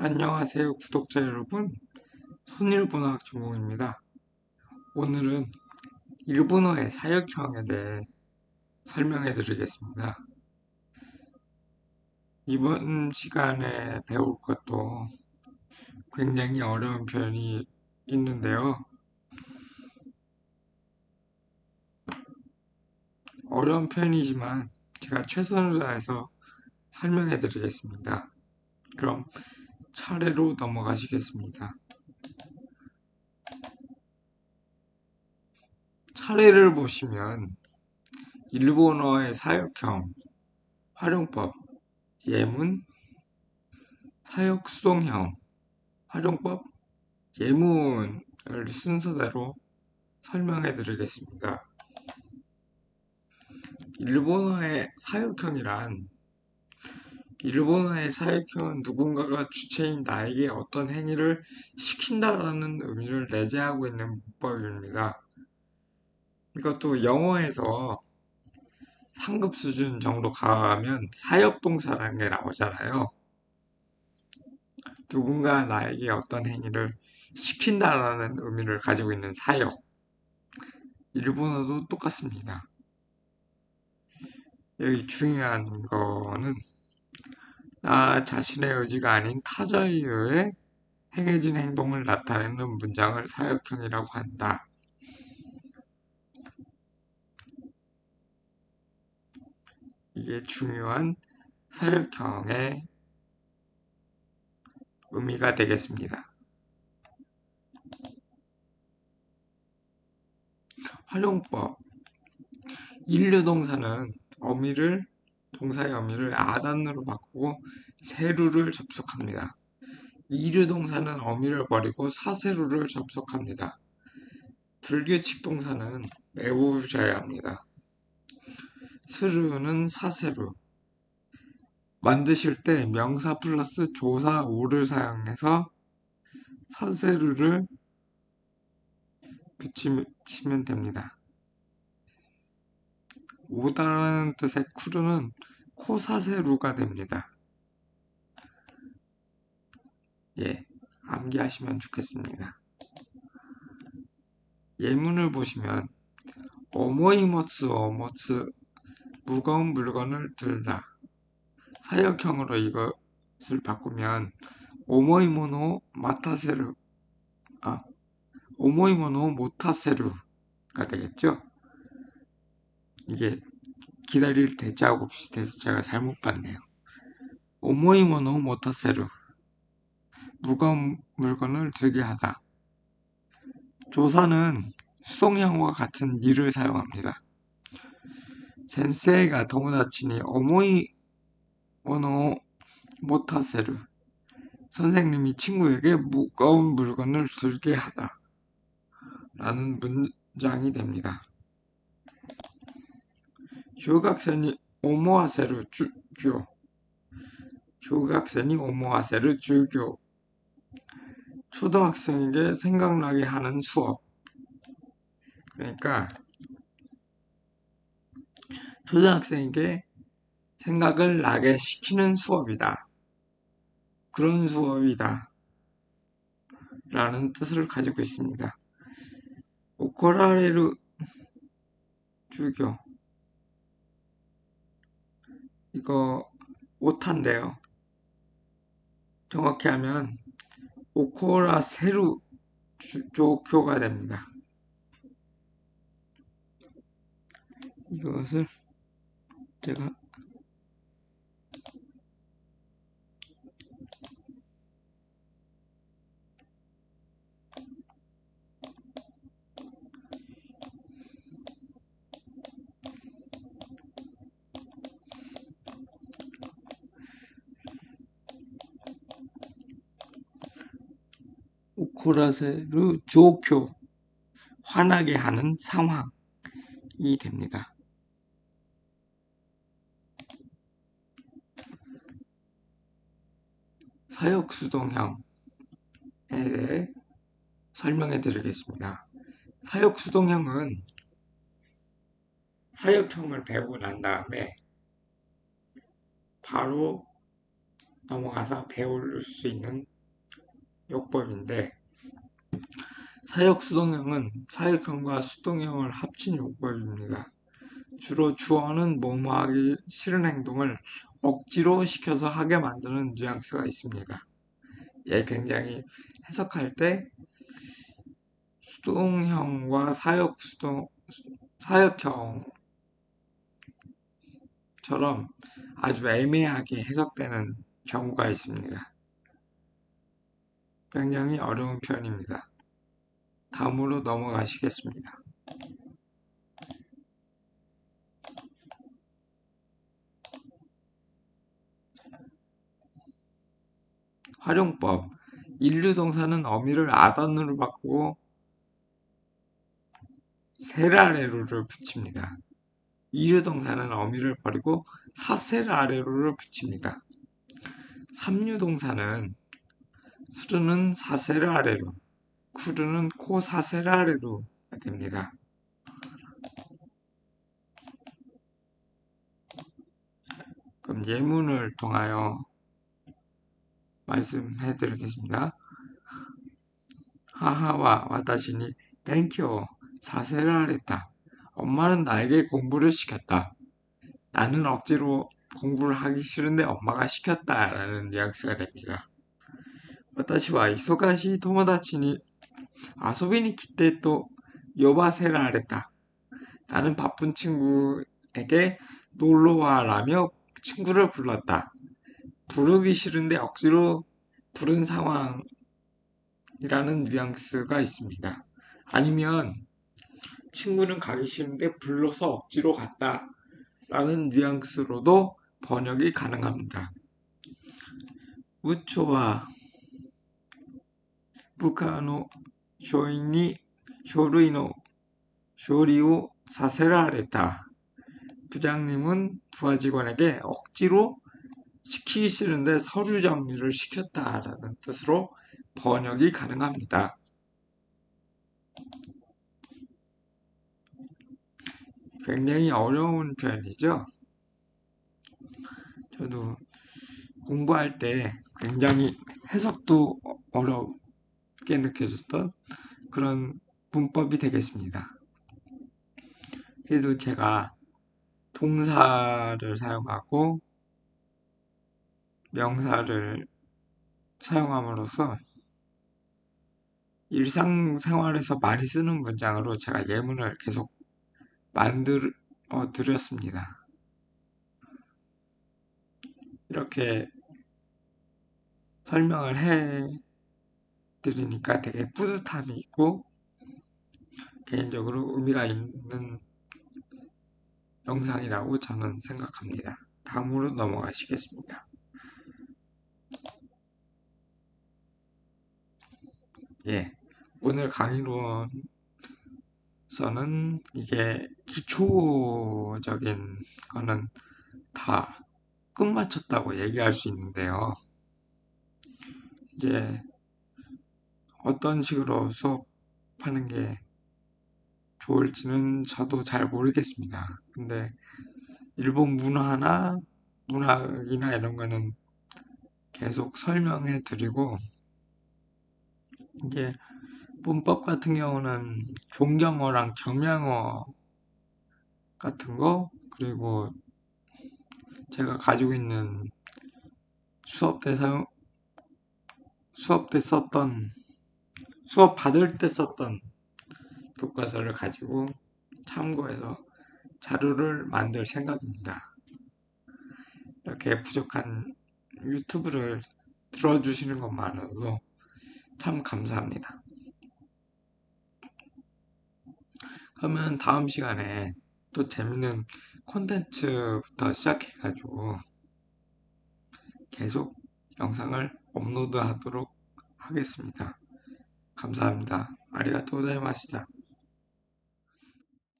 안녕하세요 구독자 여러분. 손일본어학 전공입니다. 오늘은 일본어의 사역형에 대해 설명해 드리겠습니다. 이번 시간에 배울 것도 굉장히 어려운 표현이 있는데요. 어려운 표현이지만 제가 최선을 다해서 설명해 드리겠습니다. 그럼 차례로 넘어가시겠습니다. 차례를 보시면 일본어의 사역형, 활용법, 예문, 사역수동형, 활용법, 예문을 순서대로 설명해 드리겠습니다. 일본어의 사역형이란 일본어의 사역형은 누군가가 주체인 나에게 어떤 행위를 시킨다라는 의미를 내재하고 있는 문법입니다. 이것도 영어에서 상급 수준 정도 가면 사역동사라는 게 나오잖아요. 누군가 나에게 어떤 행위를 시킨다라는 의미를 가지고 있는 사역. 일본어도 똑같습니다. 여기 중요한 거는 나 자신의 의지가 아닌 타자에 의해 행해진 행동을 나타내는 문장을 사역형이라고 한다. 이게 중요한 사역형의 의미가 되겠습니다. 활용법 인류 동사는 어미를 동사의 어미를 아단으로 바꾸고 세루를 접속합니다. 이류 동사는 어미를 버리고 사세루를 접속합니다. 불규칙 동사는 외우셔야 합니다. 스루는 사세루 만드실 때 명사 플러스 조사 오를 사용해서 사세루를 붙이면 됩니다. 오다라는 뜻의 쿠르는 코사세루가 됩니다. 예, 암기하시면 좋겠습니다. 예문을 보시면 어머이머츠 어머츠 무거운 물건을 들다 사역형으로 이것을 바꾸면 오모이모노 마타세루 아 오모이모노 모타세루가 되겠죠? 이게 기다릴 대자하고 비슷해서 제가 잘못 봤네요. 오모이모노 모타세루 무거운 물건을 들게 하다. 조사는 수동형과 같은 니를 사용합니다. 센세이가 도모다치니 오모이 모노 모타세루 선생님이 친구에게 무거운 물건을 들게 하다 라는 문장이 됩니다. 중학생이 오모하세를 주교. 중학생이 오모하세를 주교. 초등학생에게 생각나게 하는 수업. 그러니까 초등학생에게 생각을 나게 시키는 수업이다. 그런 수업이다. 라는 뜻을 가지고 있습니다. 오코라레르 주교 이거 오타인데요. 정확히 하면 오코라 세루 조교가 됩니다. 이것을 제가 오 코라세르 조교 화나게 하는 상황이 됩니다. 사역수동형에 대해 설명해 드리겠습니다. 사역수동형은 사역형을 배우고 난 다음에 바로 넘어가서 배울 수 있는 요법인데 사역 수동형은 사역형과 수동형을 합친 요법입니다. 주로 주어는 뭐뭐 하기 싫은 행동을 억지로 시켜서 하게 만드는 뉘앙스가 있습니다. 얘 굉장히 해석할 때 수동형과 사역 수동 사역형처럼 아주 애매하게 해석되는 경우가 있습니다. 굉장히 어려운 표현입니다. 다음으로 넘어가시겠습니다. 활용법 인류 동사는 어미를 아단으로 바꾸고 세라레루를 붙입니다. 이류 동사는 어미를 버리고 사세라레루를 붙입니다. 삼류 동사는 수르는 사세라레루, 쿠르는 코 사슬 아래로 됩니다. 그럼 예문을 통하여 말씀해 드리겠습니다. 하하와 와다시니 땡큐 사세를 했다. 엄마는 나에게 공부를 시켰다. 나는 억지로 공부를 하기 싫은데 엄마가 시켰다 라는 뉘앙스가 됩니다. 와다시와 이소가시 했다. 나는 바쁜 친구에게 놀러와라며 친구를 불렀다. 부르기 싫은데 억지로 부른 상황이라는 뉘앙스가 있습니다. 아니면 친구는 가기 싫은데 불러서 억지로 갔다 라는 뉘앙스로도 번역이 가능합니다. 우초와 부카노 쇼리오 사세라레타 부장님은 부하 직원에게 억지로 시키기 싫은데 서류 정리를 시켰다라는 뜻으로 번역이 가능합니다. 굉장히 어려운 표현이죠. 저도 공부할 때 굉장히 해석도 어렵 게 느껴졌던 그런 문법이 되겠습니다. 그래도 제가 동사를 사용하고 명사를 사용함으로써 일상생활에서 많이 쓰는 문장으로 제가 예문을 계속 만들어 드렸습니다. 이렇게 설명을 해 드리니까 되게 뿌듯함이 있고 개인적으로 의미가 있는 영상이라고 저는 생각합니다. 다음으로 넘어가시겠습니다. 예, 오늘 강의로서는 이게 기초적인 거는 다 끝마쳤다고 얘기할 수 있는데요. 이제 어떤 식으로 수업하는 게 좋을지는 저도 잘 모르겠습니다. 근데 일본 문화나 문학이나 이런 거는 계속 설명해 드리고 이게 문법 같은 경우는 종경어랑 경량어 같은 거 그리고 제가 가지고 있는 수업 때 사용 수업 때 썼던 수업 받을 때 썼던 교과서를 가지고 참고해서 자료를 만들 생각입니다. 이렇게 부족한 유튜브를 들어주시는 것만으로도 참 감사합니다. 그러면 다음 시간에 또 재밌는 콘텐츠부터 시작해가지고 계속 영상을 업로드 하도록 하겠습니다. 감사합니다. 아리가또 고자이마시다.